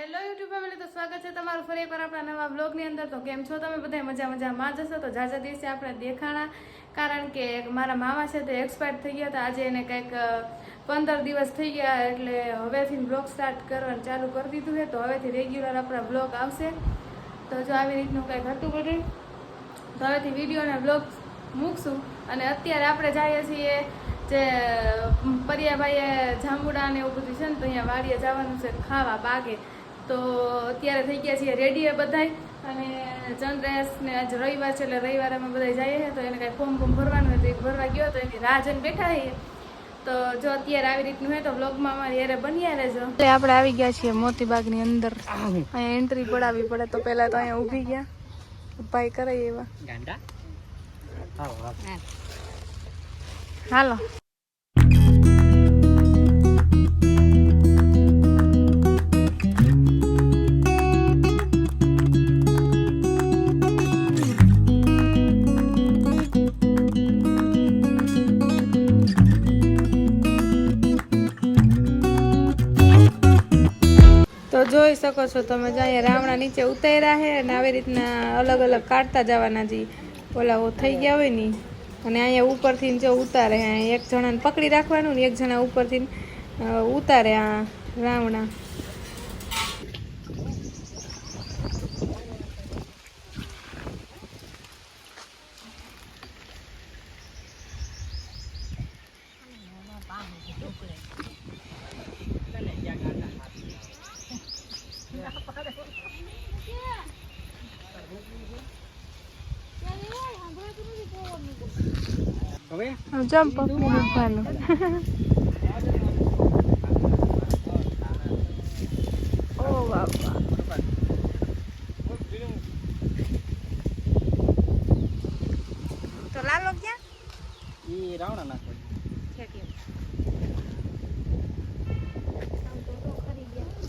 Hello YouTube family તો સ્વાગત છે તમારું ફરી એકવાર આપણા નવા બ્લોગની અંદર. તો કેમ છો તમે? બધા મજા મજામાં જશો તો જાજા દિવસે આપણે દેખાણા. કારણ કે મારા મામા છે તે એક્સપાયર થઈ ગયા હતા. આજે એને કંઈક પંદર દિવસ થઈ ગયા એટલે હવેથી બ્લોગ સ્ટાર્ટ કરવાનું ચાલુ કરી દીધું છે. તો હવેથી રેગ્યુલર આપણા બ્લોગ આવશે. તો જો આવી રીતનું કંઈક હતું બધું, તો હવેથી વીડિયો અને બ્લોગ મૂકશું. અને અત્યારે આપણે જઈએ છીએ જે પરિયાભાઈએ જાંબુડા ને એવું બધું છે ને, તો અહીંયા વાડીએ જવાનું છે ખાવા બાગે. તો અત્યારે થઈ ગયા છીએ રેડીએ બધાય. અને ચંદ્રેશ ને આજ રવિવાર છે એટલે રવિવારે અમે બધા જઈએ તો એને કાંઈ ફોર્મ ફોર્મ ભરવાનું હોય તો એ ભરવા ગયો તો એની રાહ જઈને બેઠા છીએ. તો જો અત્યારે આવી રીતનું હોય તો બ્લોગમાં અમારી યારે બન્યા રહેજો. એટલે આપણે આવી ગયા છીએ મોતીબાગની અંદર. અહીંયા એન્ટ્રી પડાવી પડે તો પહેલાં તો અહીંયા ઊભી ગયા. ઉપાય કરે એવા. હાલો. જોઈ શકો છો તમે જો રાવણા નીચે ઉતાર્યા છે અને આવી રીતના અલગ અલગ કાઢતા જવાના જે ઓલા થઈ ગયા હોય ને અને અહીંયા ઉપરથી જો ઉતારે એક જણાને પકડી રાખવાનું ને એક જણા ઉપરથી ઉતારે આ રાવણા. હવે જમ્પ મૂકવાનું ઓ બાપા તો લાલો ક્યાં? ઈ રાવણા નાખો.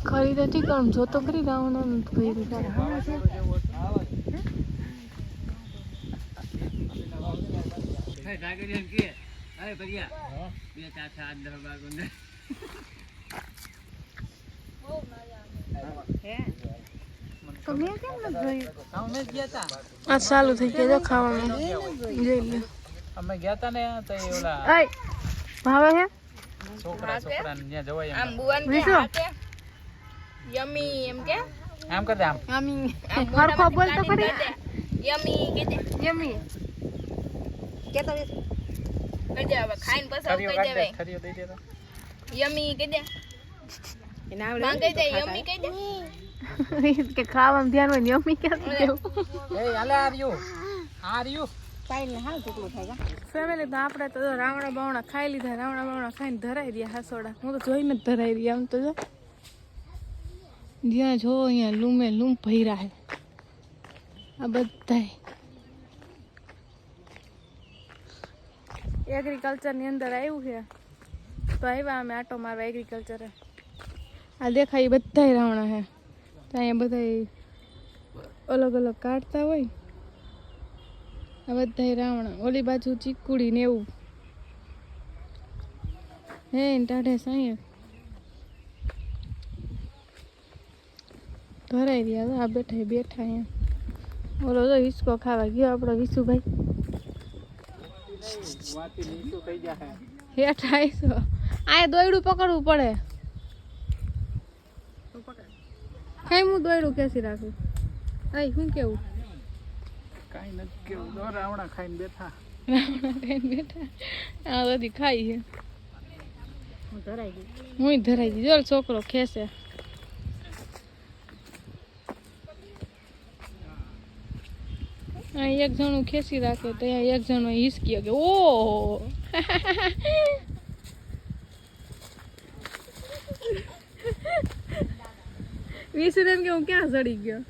ખરીદે ઠીક આમ જોતો કરી રાવણો કે અરે બે આઠ દસ બાર અમે ગયા તા. આ ચાલુ થઈ ગયા ખાવાનું. જોઈ લે અમે ગયા તા ને તો એ ઓલા ભાવે હે? છોકરા છોકરા ને ત્યાં જવાય આમ બુવાન કે વિશુ? યમી એમ કે? આમ કર દે આમ હરખો બોલ તો. યમી કે યમી. કે તો કહી દે હવે ખાઈને પછી કહી દે દેવાય. ખરીઓ દઈ દે તો. યમી કહી દે. માં કહી દે યમી કહી દે. કે ખાવાનું ધ્યાન હોય યમી કેવું એ હાલે are you are you family તો આપણે તો રાવણા બાવણા ખાઈ લીધા રાવણા બાવણા ખાઈને ધરાઈ રહ્યા હાસોડા. હું તો જોઈને જ ધરાઈ રહ્યા આમ તો જો. જ્યાં જો અહીંયા લૂમે લૂમ ભર્યા છે આ બધાય. એગ્રીકલ્ચરની અંદર આવ્યું છે. તો આવ્યા અમે આટો મારવા એગ્રીકલ્ચરે આ દેખાય એ બધાય રાવણા છે તો અહીંયા બધા અલગ અલગ કાઢતા હોય. આ બધા રાવણા. ઓલી બાજુ ચીકુડી ને એવું. હે ટાઢે સાંયે. ધરાઈ રહ્યા. આ બેઠા બેઠા અહીંયા. ઓલો તો હિસકો ખાવા ગયો આપણો જાય હેઠ આવીશો આ દોયડું પકડવું પડે. કઈ હું દોયડું કેસી રાખું? આઈ શું કેવું? કાઈ નથી કેવું. દો ખાઈને બેઠા. ખાઈને બેઠા? આ બધી ખાઈ છે. હું ધરાઈ ગઈ. જો છોકરો ખેસે અહીં એક જણું ખેંચી રાખે તો એક જણો હિસકી કે ઓ વીસ એમ કે હું ક્યાં ચડી ગયો?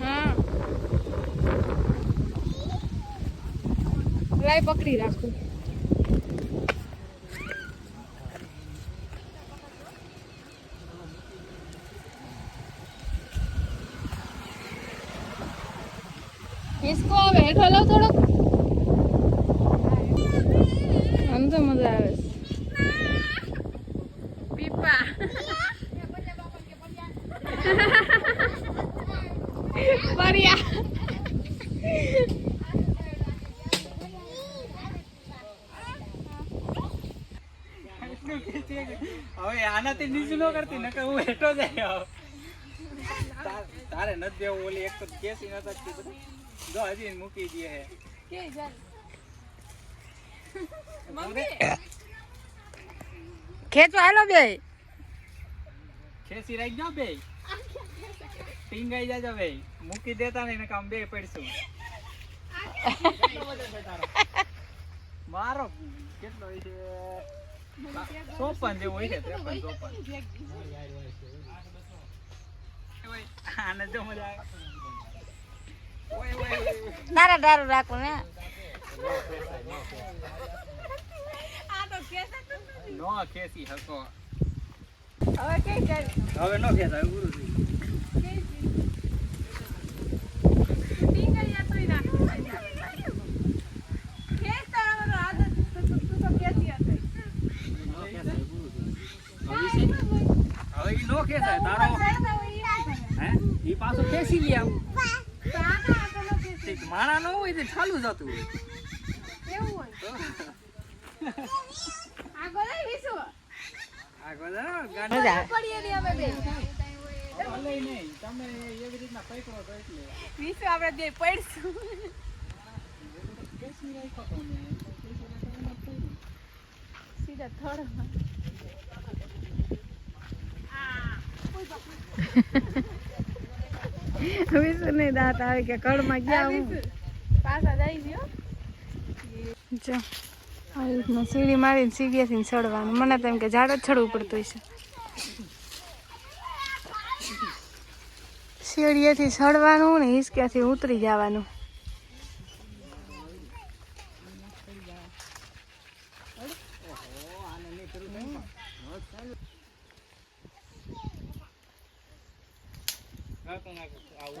હા. લાઈ પકડી રાખું હિસકો આવે હેઠો લાવ થોડોક આમ તો મજા આવે છે હવે આનાથી નીચું ન કરતી નકર હું હેઠો જાય તારે નથી દેવું ઓલી એક તો કેસી ન શકતી બધું. જો હજી મૂકી દે હે. ખેંચો હાલો બે ખેંચી રાખી જાઓ બે ટીંગાઈ જાજો બે મૂકી દેતા નહીં કામ આમ બે પડશું. મારો કેટલો છે? ચોપન જેવું હોય છે. ત્રેપન ચોપન આને જો મજા આવે. ઓય, ઓય, ઓય, ઓય. તારા દારૂ રાખો ને. નો ખેસી હકો. હવે કઈ જાય હવે નો ખેસાય પૂરું થયું ટીંગાઈ યાત્રી નાખી ખેંચતા આવવાનો આદત તું- તું- તું તો ખેંચી હતી. હવે ઈ નો ખેસાય તારો ચડતા હોય ઈ ના થાય. હે ઈ પાછો ખેસી લે આમ તો આના આગળનો ખેંચી. તે માણા નો હોય તે ચાલુ જતું હોય એવું હોય. આગળ આય વિશુ. આગળ જાઓ, ગાંડા. મજા આવે. પડીએ નહીં અમે બે. ભલે નહીં તમે એવી રીતના પકડો તો એટલે વિશુ આપણે બે પડશું. ખેસી રાખ્યો તો મેં. ખેસી રાખ્યો તો નથી. સીધા થડમાં. વિશુ નહીં દાંત આવે કે કળમાં ગયા હો. જો આવી રીતના સીડી મારીને સીડીએથી ચડવાનું. મને તો એમ કે ઝાડ જ ચડવું પડતું હશે. સીડીએથી ચડવાનું ને હિસક્યાથી ઉતરી જવાનું. હાલો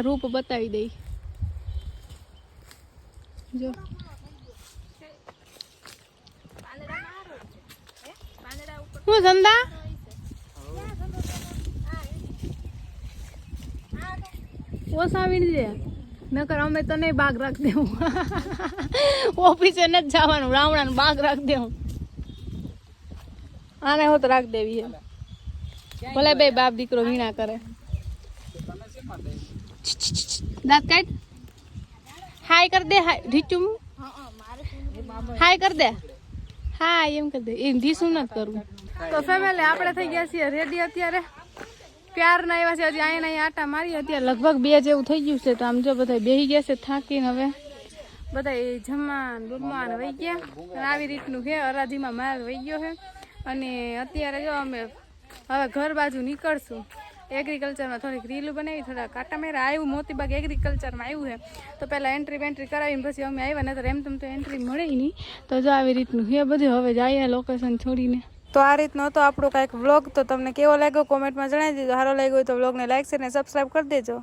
જ્યાં હોય ને ત્યાં રૂપ બતાવી દઈ. જો. શું ધંધા? ઓસાવી દે નકર અમે તો નહીં બાગ રાખ દેવું. ઓફિસે નથી જવાનું રાવણાનું બાગ રાખ દેવું. આને હોત રાખ દેવી ભલે બે બાપ દીકરો વીણા કરે. દાંત કાઢ હાય કર દે હાય ઢીચું હાય કર દે હા એમ કર દે એમ ઢીસું નથી કરવું તો ફેમિલી આપણે થઈ ગયા છીએ રેડી અત્યારે. પ્યાર ના આવ્યા છે, હજી અહીંયા અહીંયા આટા મારી અત્યારે લગભગ બે જેવું થઈ ગયું છે, તો આમ જો બધા બેહી ગયા છે થાકીને હવે. બધા જમવાન બુમવાન વહી ગયા. આવી રીતનું છે અરાધીમાં માલ વહી ગયો છે અને અત્યારે જો અમે હવે ઘર બાજુ નીકળશું. એગ્રીકલ્ચરમાં થોડીક રીલ બનાવી, થોડા કાંટા મેરા આવ્યું, મોતીબાગ એગ્રીકલ્ચરમાં આવ્યું છે. તો પહેલાં એન્ટ્રી બેન્ટ્રી કરાવીને પછી અમે આવ્યા ને તો એમ તેમ તો એન્ટ્રી મળે નહીં. તો જો આવી રીતનું એ બધું. હવે જઈએ લોકેશન છોડીને. તો આ રીતનો હતો આપણો કાંઈક વ્લોગ તો તમને કેવો લાગ્યો? કોમેન્ટમાં જણાવી દેજો સારો લાગ્યો હોય તો વ્લોગને લાઈક છે ને સબસ્ક્રાઈબ કરી દેજો.